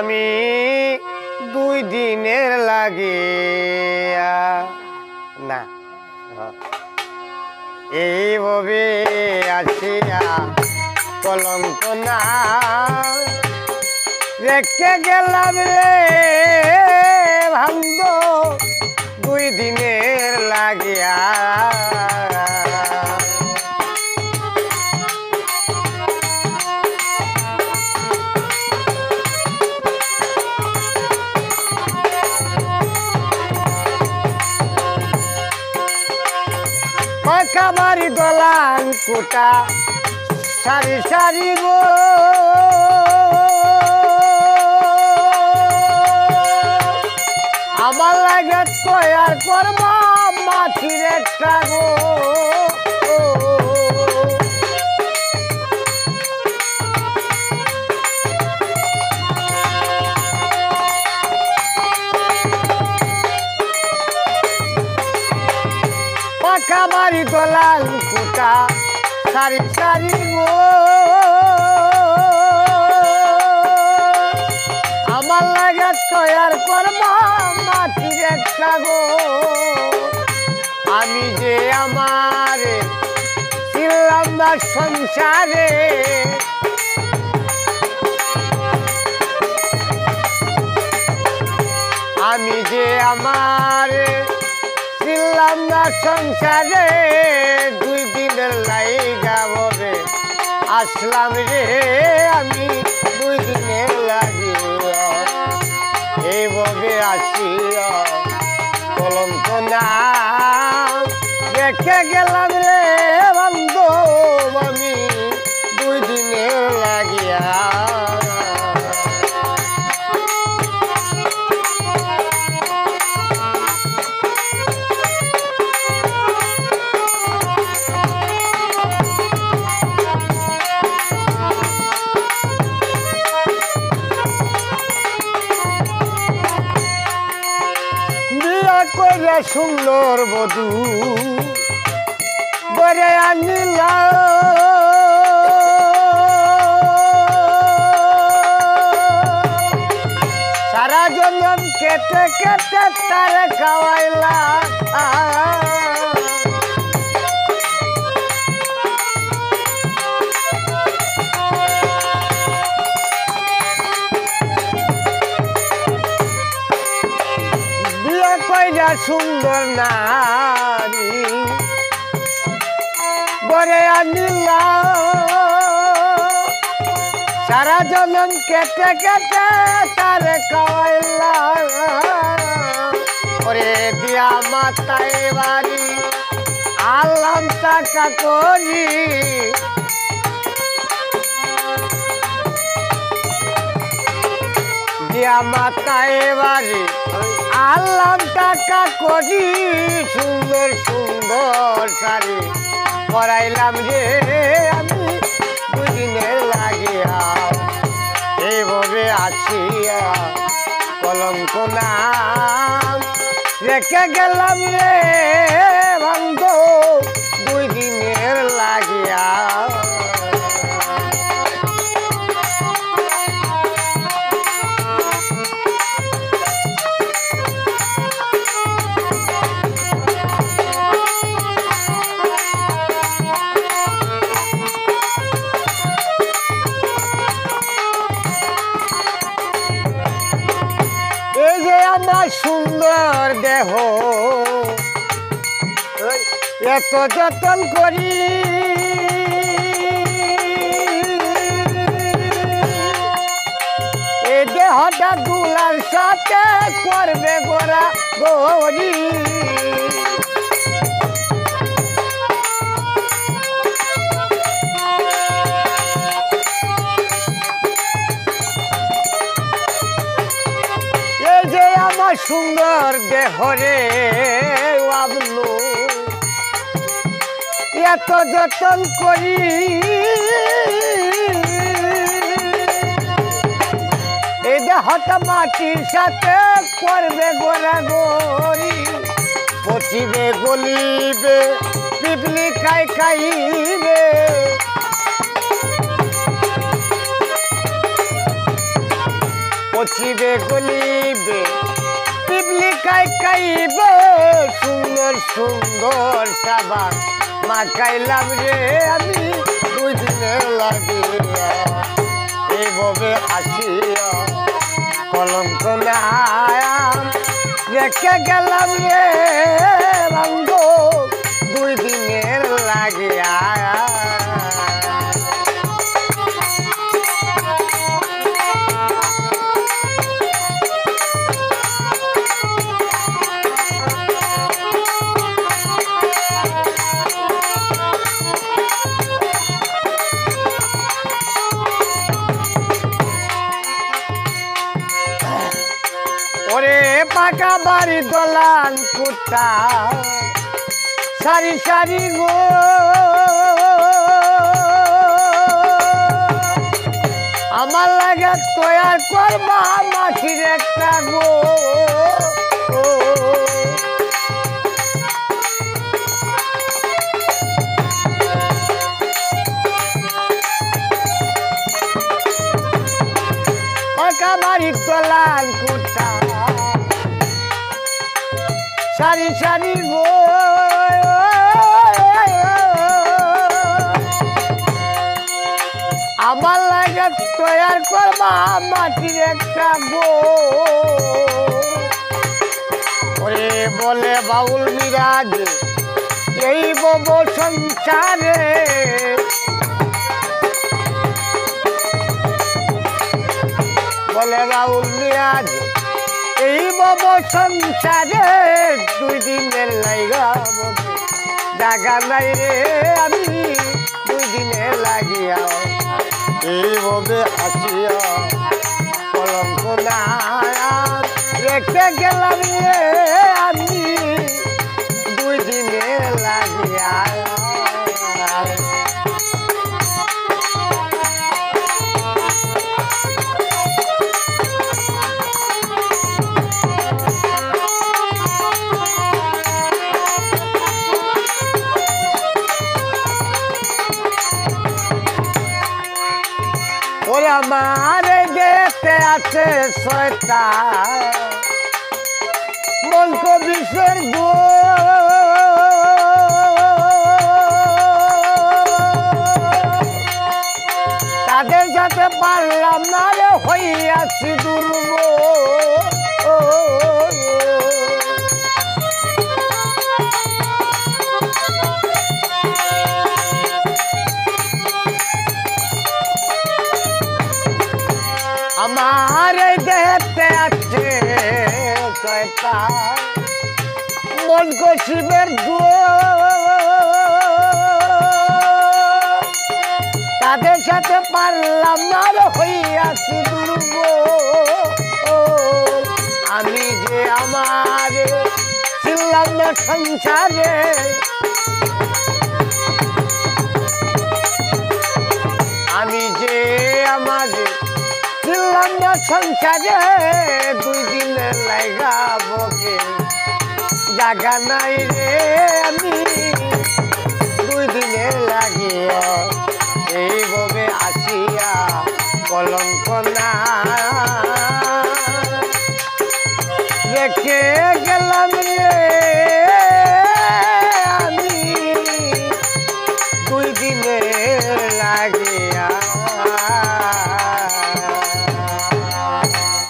আমি দুই দিনের লাগে না এই এইভাবে আসিয়া কলঙ্ক না রেখে গেলাম রে ভাঙ্গ দুই দিনের লাগিয়া। দলান কোটা। সারি সারি গো। আমার লাগে তৈয়ার করবা মাছির একটা গো। পাকা বাড়ি দলাল কোটা সারি সারি গো আমার লাগে তৈয়ার করবা মাটির একটা গো। আমি যে আমার ছিলাম সংসারে, আমি যে আমার না সংসারে দুই দিনের লাইগা হবে আসলাম রে আমি দুই দিনের লাগি এইভাবে আসি কলঙ্ক না দেখে গেলাম সুন্দর বধু। বরে আনিলা। সারা জন্ম কেটে কেটে তার খাওয়াইলা। কইরা সুন্দর নারী। বরে আনিলা। সারা জনম কেটে কেটে তারে খাওয়াইলা দিয়া মাতায় বাড়ি আল্লাম টাকা করি। দিয়া মাতায় বাড়ি। আল্লাহ টাকা করি সুন্দর সুন্দর শাড়ি পরাইলাম রে আমি, দুদিনে লাগিয়া এইভাবে আসিয়া কলঙ্ক নাম রেখে গেলাম রে দেহ। এত যতন করি। এই দেহটা দুলার সাথে করবে গোরা গরি। সুন্দর দেহরে আবলু। এত যতন করি, এই দেহটা মাটির সাথে করবে গোরা গরি পচিবে, গলিবে, পিপলি খাই খাইবে। হাসিবে গলিবে কাইবে সুন্দর সুন্দর সাবান। মাখাইলাম রে আমি, দুই দিনের লাগিয়া এইভাবে আসিয়া কলঙ্ক নায়াম রেখে গেলাম রে রঙ্গ, দুই দিনের লাগিয়া বাড়ি দলান কুটা। সারি সারি গো। আমার লাগে তৈয়ার করবা মাটির একটা গো। সারি সারি আমার লাগে তৈয়ার করবা মাটির একটা গো ওরে বলে বাউল মিরাজ, এই বব সংসারে। বলে বাউল মিরাজ এই বব সংসারে দুই দিনের লাইগা নাই রে আমি, দুই দিনের লাগিয়া এইভাবে আসিয়া কলঙ্ক না রেখে গেলাম রে আমি। আমার গেতে আছে শয়তা মন কবিসের গো আমার দেখতে আছে মন কশিবের গো তাদের সাথে পারলাম না হইয়াছি দুর্গ আমি যে আমার ছিলাম না সংসারে। আমি না সংসারে দুই দিনের লাইগা বকে জাগা নাই রে আমি, দুই দিনের লাগিয়া এইভাবে আসিয়া কলঙ্ক না রেখে গেলাম